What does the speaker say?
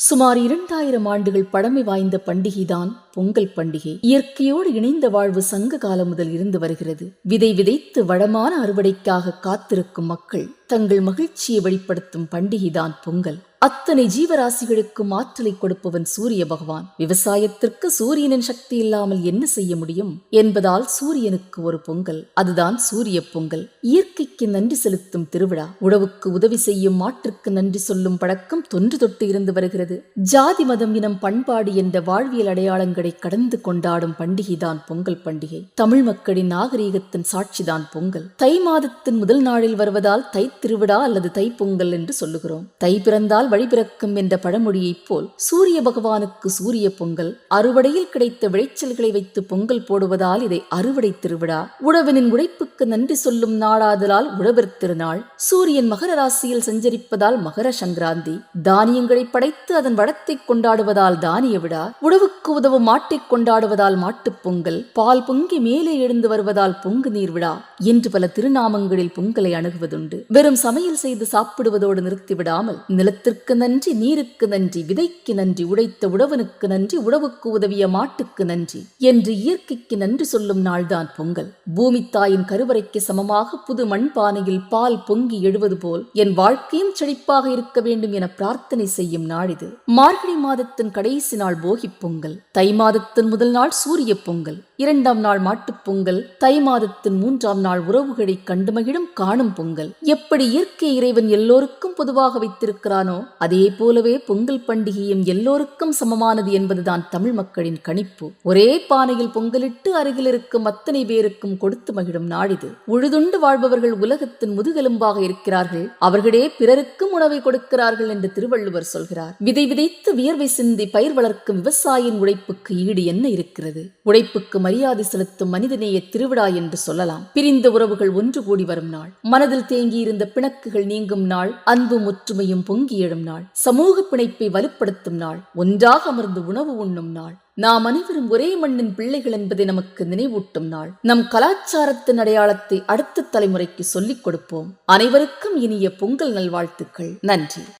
சுமார் இரண்டாயிரம் ஆண்டுகள் பழமை வாய்ந்த பண்டிகைதான் பொங்கல் பண்டிகை. இயற்கையோடு இணைந்த வாழ்வு சங்க காலம் முதல் இருந்து வருகிறது. விதை விதைத்து வளமான அறுவடைக்காக காத்திருக்கும் மக்கள் தங்கள் மகிழ்ச்சியை வெளிப்படுத்தும் பண்டிகைதான் பொங்கல். அத்தனை ஜீவராசிகளுக்கும் ஆற்றலை கொடுப்பவன் சூரிய பகவான். விவசாயத்திற்கு சூரியனின் சக்தி இல்லாமல் என்ன செய்ய முடியும்? என்பதால் சூரியனுக்கு ஒரு பொங்கல். அதுதான் சூரிய பொங்கல். இயற்கை இயற்கைக்கு நன்றி செலுத்தும் திருவிழா. உழவுக்கு உதவி செய்யும் மாற்றுக்கு நன்றி சொல்லும் பழக்கம் தொன்று தொட்டு இருந்து வருகிறது. ஜாதி மதம் இனம் பண்பாடு என்ற வாழ்வியல் அடையாளங்களை கடந்து கொண்டாடும் பண்டிகைதான் பொங்கல் பண்டிகை. தமிழ் மக்களின் நாகரீகத்தின் சாட்சிதான் பொங்கல். தை மாதத்தின் முதல் நாளில் வருவதால் தை திருவிழா அல்லது தை பொங்கல் என்று சொல்லுகிறோம். தை பிறந்தால் வழிபிறக்கும் என்ற பழமொழியைப் போல் சூரிய பகவானுக்கு சூரிய பொங்கல் அறுவடையில் கிடைத்த விளைச்சல்களை வைத்து பொங்கல் போடுவதால் இதை அறுவடை திருவிழா. உழவனின் உழைப்புக்கு நன்றி சொல்லும் நாடாதலால் உழவர் திருநாள் சூரியன் மகர ராசியில் சஞ்சரிப்பதால் மகர சங்கராந்தி. தானியங்களை படைத்து அதன் வடத்தை கொண்டாடுவதால் தானிய விழா உழவுக்கு உதவும் மாட்டைக் கொண்டாடுவதால் மாட்டுப் பொங்கல். பால் பொங்கி மேலே எழுந்து வருவதால் பொங்கு நீர் விழா என்று பல திருநாமங்களில் பொங்கலை அணுகுவதுண்டு. வெறும் சமையல் செய்து சாப்பிடுவதோடு நிறுத்திவிடாமல் நிலத்திற்கு நன்றி நீருக்கு நன்றி விதைக்கு நன்றி உடைத்த உழவனுக்கு நன்றி உழவுக்கு உதவிய மாட்டுக்கு நன்றி என்று இயற்கைக்கு நன்றி சொல்லும் நாள்தான் பொங்கல். பூமி தாயின் கருவறைக்கு சமமாக புது மண் பானையில் பால் பொங்கி எழுவது போல் என் வாழ்க்கையும் செழிப்பாக இருக்க வேண்டும் என பிரார்த்தனை செய்யும் நாள் இது மார்கழி மாதத்தின் கடைசி நாள் போகிப் பொங்கல் தை மாதத்தின் முதல் நாள் சூரிய பொங்கல் இரண்டாம் நாள் மாட்டுப் பொங்கல் தை மாதத்தின் மூன்றாம் நாள் உறவுகளை கண்டு மகிழும் காணும் பொங்கல். எப்படி இயற்கை இறைவன் எல்லோருக்கும் பொதுவாக வைத்திருக்கிறானோ அதே போலவே பொங்கல் பண்டிகையும் எல்லோருக்கும் சமமானது என்பதுதான் தமிழ் மக்களின் கணிப்பு. ஒரே பானையில் பொங்கலிட்டு அருகில் இருக்கும் அத்தனை பேருக்கும் கொடுத்து மகிழும் நாளிது. உழுதுண்டு வாழ்பவர்கள் உலகத்தின் முதுகெலும்பாக இருக்கிறார்கள். அவர்களே பிறருக்கும் உணவை கொடுக்கிறார்கள் என்று திருவள்ளுவர் சொல்கிறார். விதை விதைத்து வியர்வை சிந்தி பயிர் வளர்க்கும் விவசாயின் உழைப்புக்கு ஈடு என்ன இருக்கிறது? உழைப்புக்கு மரியாதை செலுத்தும் மனிதநேய திருவிழா என்று சொல்லலாம். பிரிந்த உறவுகள் ஒன்று கூடி வரும் நாள். மனதில் தேங்கியிருந்த பிணக்குகள் நீங்கும் நாள். அன்பும் ஒற்றுமையும் பொங்கி எழும் நாள். சமூக பிணைப்பை வலுப்படுத்தும் நாள். ஒன்றாக அமர்ந்து உணவு உண்ணும் நாள். நாம் அனைவரும் ஒரே மண்ணின் பிள்ளைகள் என்பதை நமக்கு நினைவூட்டும் நாள். நம் கலாச்சாரத்தின் அடையாளத்தை அடுத்த தலைமுறைக்கு சொல்லிக் கொடுப்போம். அனைவருக்கும் இனிய பொங்கல் நல்வாழ்த்துக்கள். நன்றி.